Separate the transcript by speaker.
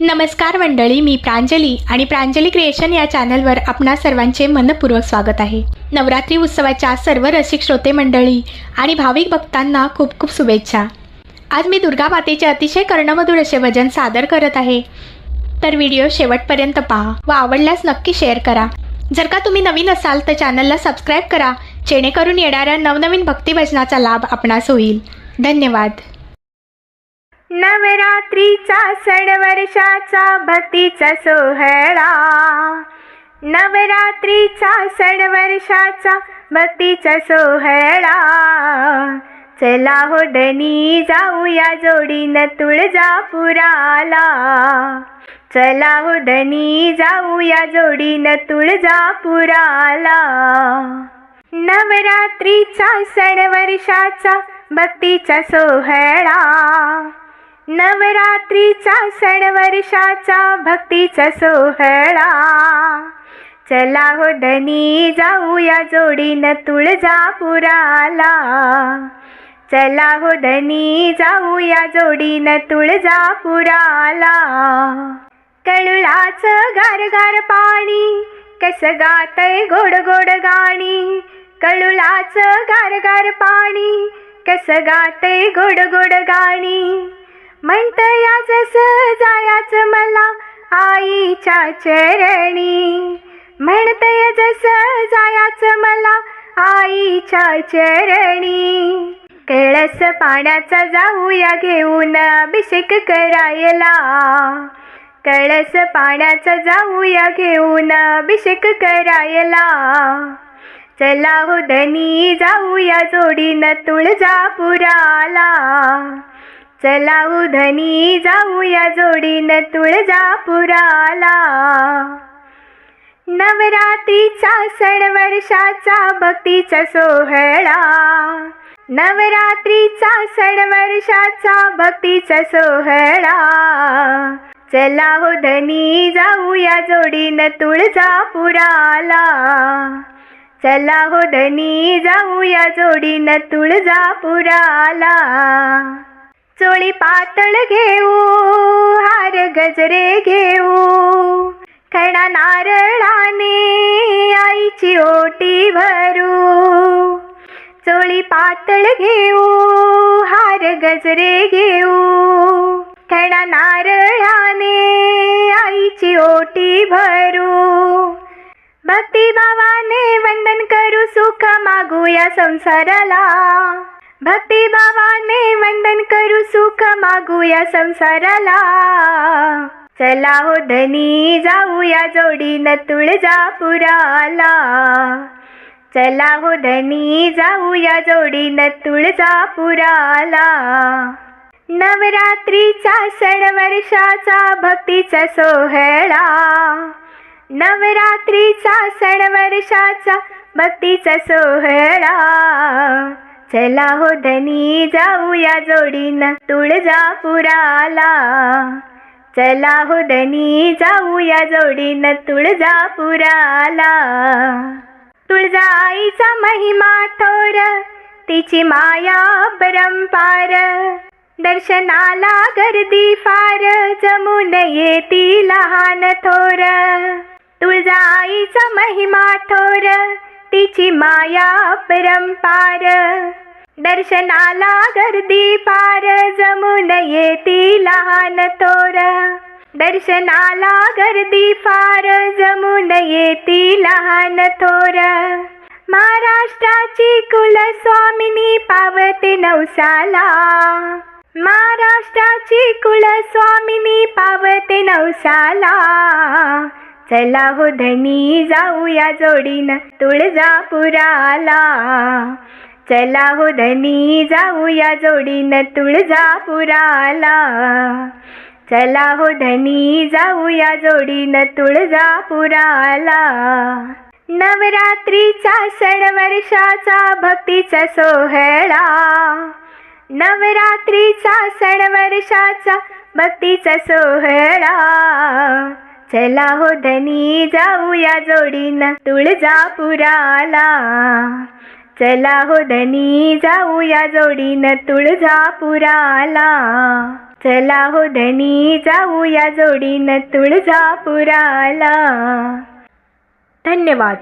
Speaker 1: नमस्कार मंडळी मी प्रांजली आणि प्रांजली क्रिएशन या चॅनलवर आपणा सर्वांचे मनपूर्वक स्वागत आहे. नवरात्री उत्सवाच्या सर्व रसिक श्रोते मंडळी आणि भाविक भक्तांना खूप खूप शुभेच्छा. आज मी दुर्गा मातेचे अतिशय कर्णमधुर असे भजन सादर करत आहे. तर व्हिडिओ शेवटपर्यंत पहा व आवडल्यास नक्की शेअर करा. जर का तुम्ही नवीन असाल तर चॅनलला सबस्क्राईब करा जेणेकरून येणाऱ्या नवनवीन भक्तिभजनाचा लाभ आपणास होईल. धन्यवाद.
Speaker 2: नवरात्रीचा सण वर्षाचा भक्तीचा सोहळा. नवरात्रीचा सण वर्षाचा भक्तीचा सोहळा. चला हो धनी जाऊया जोडीनं तुळजापुराला. चला हो धनी जाऊया जोडीनं तुळजापुराला. नवरात्रीचा सण वर्षाचा भक्तीचा सोहळा. नवरात्रीचा सण वर्षाचा भक्तीचा सोहळा. चला हो धनी जाऊया जोडीनं तुळजापुराला. चला हो धनी जाऊया जोडीनं तुळजापुराला. कळुळाचं गारगार पाणी कस गातय गोड गोड गाणी. कळुळाचं गारगार पाणी कस गातय गोड गोड गाणी. म्हणतया जसं जायाच मला आईच्या चरणी. म्हणतय जसं जायाच मला आईच्या चरणी. कळस पाण्याचा जाऊया घेऊन अभिषेक करायला. कळस पाण्याचा जाऊया घेऊन अभिषेक करायला. चला हो धनी जाऊया जोडीनं तुळजापुराला. चला उधनी जाऊया जोडीनं तुळजापुराला. नवरात्रीचा सण वर्षाचा भक्तीचा सोहळा. नवरात्रीचा सण वर्षाचा भक्तीचा सोहळा. चला हो धनी जाऊया जोडीनं तुळजापुराला. चला हो धनी जाऊया जोडीनं तुळजापुराला. चोळी पातळ घेऊ हार गजरे घेऊ. खडा नारळाने आईची ओटी भरू. चोळी पातळ घेऊ हार गजरे घेऊ. खडा नारळाने आईची ओटी भरू. भक्ती भावाने वंदन करू सुख मागूया संसाराला. भक्ती भावाने वंदन करू सुख मागूया संसाराला. चला हो धनी जाऊया जोडीनं तुळजापुराला. चला हो धनी जाऊया जोडीनं तुळजापुराला. नवरात्रीचा सण वर्षाचा भक्तीचा सोहळा. नवरात्रीचा सण वर्षाचा भक्तीचा सोहळा. चला हो धनी जाऊया जोडीनं तुळजापुराला. चला हो धनी जाऊया जोडीनं तुळजापुराला. तुळजाईचा महिमा थोर तिची माया परंपार दर्शनाला गर्दी फार जमून येती लहान थोर. तुळजाईचा महिमा थोर तिची माया परंपार दर्शनाला गर्दी पार जमून येती लहान तोर दर्शनाला गर्दी फार जमून येती लहान थोर. महाराष्ट्राची कुलस्वामिनी पावते नवसाला. महाराष्ट्राची कुलस्वामिनी पावते नवसाला. चला हो धनी जाऊया जोडीनं तुळजापुराला. चला हो धनी जाऊया जोडीनं तुळजापुराला. चला हो धनी जाऊया जोडीनं तुळजापुराला. नवरात्रीचा सण वर्षाचा भक्तीचा सोहळा. नवरात्रीचा सण वर्षाचा भक्तीचा सोहळा. चला हो धनी जाऊया जोडीनं तुळजापुराला. चला हो धनी जाऊया जोडीनं तुळजापुराला. चला हो धनी जाऊया जोडीनं तुळजापुराला. धन्यवाद.